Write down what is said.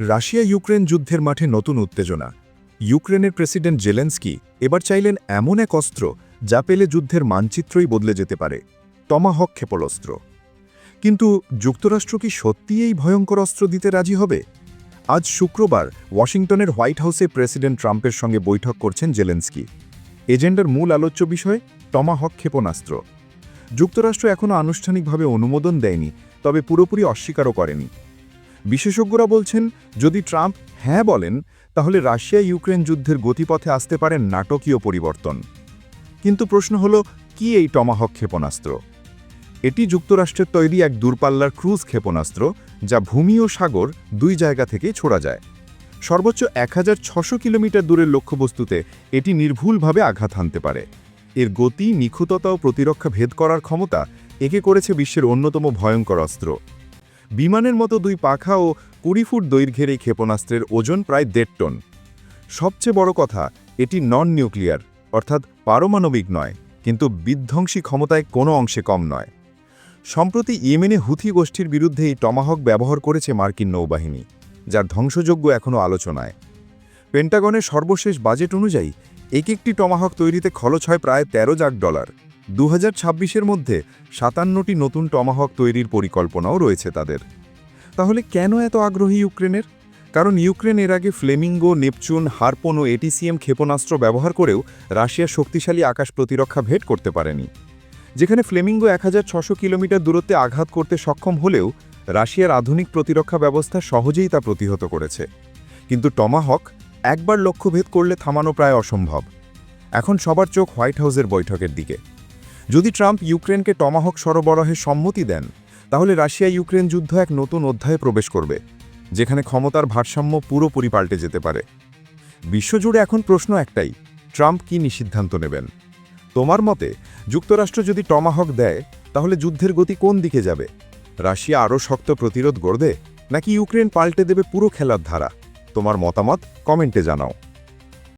Russia Ukraine যুদ্ধের মাঠে নতুন উত্তেজনা। ইউক্রেনের প্রেসিডেন্ট জেলেন্সকি এবার চাইলেন এমন এক অস্ত্র যা পেলে যুদ্ধের মানচিত্রই বদলে যেতে পারে টমাহক ক্ষেপণাস্ত্র। কিন্তু যুক্তরাষ্ট্র কি সত্যিই এই ভয়ঙ্কর অস্ত্র দিতে রাজি হবে? আজ শুক্রবার ওয়াশিংটনের হোয়াইট হাউসে প্রেসিডেন্ট ট্রাম্পের সঙ্গে বৈঠক করছেন জেলেন্সকি। এজেন্ডার মূল আলোচ্য বিষয় টমাহক ক্ষেপণাস্ত্র। যুক্তরাষ্ট্র এখনও আনুষ্ঠানিকভাবে অনুমোদন দেয়নি, তবে পুরোপুরি অস্বীকারও করেনি। বিশেষজ্ঞরা বলছেন, যদি ট্রাম্প হ্যাঁ বলেন, তাহলে রাশিয়া ইউক্রেন যুদ্ধের গতিপথে আসতে পারেন নাটকীয় পরিবর্তন। কিন্তু প্রশ্ন হল, কি এই টমাহক ক্ষেপণাস্ত্র? এটি যুক্তরাষ্ট্রের তৈরি এক দূরপাল্লার ক্রুজ ক্ষেপণাস্ত্র, যা ভূমি ও সাগর দুই জায়গা থেকেই ছোড়া যায়। সর্বোচ্চ এক কিলোমিটার দূরের লক্ষ্যবস্তুতে এটি নির্ভুলভাবে আঘাত হানতে পারে। এর গতি, নিখুঁততা ও প্রতিরক্ষা ভেদ করার ক্ষমতা একে করেছে বিশ্বের অন্যতম ভয়ঙ্কর অস্ত্র। বিমানের মতো দুই পাখা ও কুড়ি ফুট দৈর্ঘ্যের এই ক্ষেপণাস্ত্রের ওজন প্রায় দেড় টন। সবচেয়ে বড় কথা, এটি নন নিউক্লিয়ার অর্থাৎ পারমাণবিক নয়, কিন্তু বিধ্বংসী ক্ষমতায় কোনো অংশে কম নয়। সম্প্রতি ইয়েমেনে হুথি গোষ্ঠীর বিরুদ্ধে এই টমাহক ব্যবহার করেছে মার্কিন নৌবাহিনী, যার ধ্বংসযোগ্য এখনও আলোচনায়। পেন্টাগনের সর্বশেষ বাজেট অনুযায়ী এক একটি টমাহক তৈরিতে খরচ হয় প্রায় তেরো লাখ ডলার। দু হাজার মধ্যে সাতান্নটি নতুন টমাহক তৈরির পরিকল্পনাও রয়েছে তাদের। তাহলে কেন এত আগ্রহী ইউক্রেনের? কারণ ইউক্রেন এর আগে ফ্লেমিঙ্গো, নেপচুন, হারপন ও এটিসিএম ক্ষেপণাস্ত্র ব্যবহার করেও রাশিয়ার শক্তিশালী আকাশ প্রতিরক্ষা ভেদ করতে পারেনি। যেখানে ফ্লেমিঙ্গো এক কিলোমিটার দূরত্বে আঘাত করতে সক্ষম হলেও রাশিয়ার আধুনিক প্রতিরক্ষা ব্যবস্থা সহজেই তা প্রতিহত করেছে। কিন্তু টমাহক একবার লক্ষ্যভেদ করলে থামানো প্রায় অসম্ভব। এখন সবার চোখ হোয়াইট হাউসের বৈঠকের দিকে। যদি ট্রাম্প ইউক্রেনকে টমাহক সরবরাহে সম্মতি দেন, তাহলে রাশিয়া ইউক্রেন যুদ্ধ এক নতুন অধ্যায়ে প্রবেশ করবে, যেখানে ক্ষমতার ভারসাম্য পুরোপুরি পাল্টে যেতে পারে। বিশ্বজুড়ে এখন প্রশ্ন একটাই, ট্রাম্প কি নিষিদ্ধান্ত নেবেন? তোমার মতে, যুক্তরাষ্ট্র যদি টমাহক দেয়, তাহলে যুদ্ধের গতি কোন দিকে যাবে? রাশিয়া আরও শক্ত প্রতিরোধ গড়বে, নাকি ইউক্রেন পাল্টে দেবে পুরো খেলার ধারা? তোমার মতামত কমেন্টে জানাও।